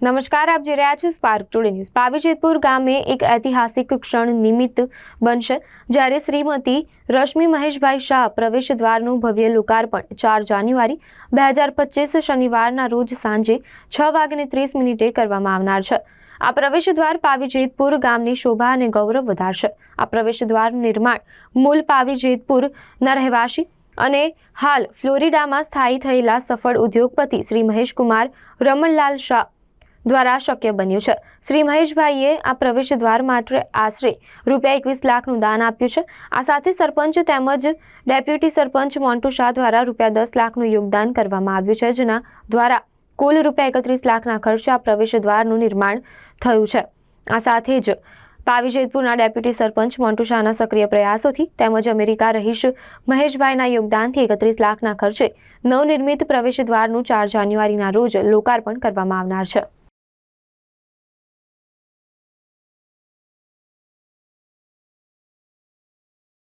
નમસ્કાર, આપ જોઈ રહ્યા છો સ્પાર્ક ટુડે ન્યૂઝ પાવીજેતપુર ગામે એક ઐતિહાસિક ક્ષણ નિમિત્ત બનશે જ્યારે શ્રીમતી રશ્મિ મહેશભાઈ શાહ પ્રવેશ દ્વારનું ભવ્ય લોકાર્પણ ચાર જાન્યુઆરી બે હજાર પચીસ શનિવારના રોજ સાંજે છ વાગ્યે ત્રીસ મિનિટે કરવામાં આવનાર છે. આ પ્રવેશ દ્વાર પાવી ગામની શોભા અને ગૌરવ વધારશે. આ પ્રવેશ દ્વારનું નિર્માણ મૂળ પાવી જેતપુરના રહેવાસી અને હાલ ફ્લોરિડામાં સ્થાયી થયેલા સફળ ઉદ્યોગપતિ શ્રી મહેશકુમાર રમણલાલ શાહ દ્વારા શક્ય બન્યું છે. શ્રી મહેશભાઈએ આ પ્રવેશ દ્વાર માટે આશરે રૂપિયા એકવીસ લાખનું દાન આપ્યું છે. આ સાથે સરપંચ તેમજ ડેપ્યુટી સરપંચ મોન્ટુ શાહ દ્વારા રૂપિયા દસ લાખનું યોગદાન કરવામાં આવ્યું છે, જેના દ્વારા કુલ રૂપિયા એકત્રીસ લાખના ખર્ચે આ પ્રવેશ દ્વારનું નિર્માણ થયું છે. આ સાથે જ પાવી જેતપુરના ડેપ્યુટી સરપંચ મોન્ટુ શાહના સક્રિય પ્રયાસોથી તેમજ અમેરિકા રહીશ મહેશભાઈના યોગદાનથી એકત્રીસ લાખના ખર્ચે નવનિર્મિત પ્રવેશ દ્વારનું ચાર જાન્યુઆરીના રોજ લોકાર્પણ કરવામાં આવનાર છે.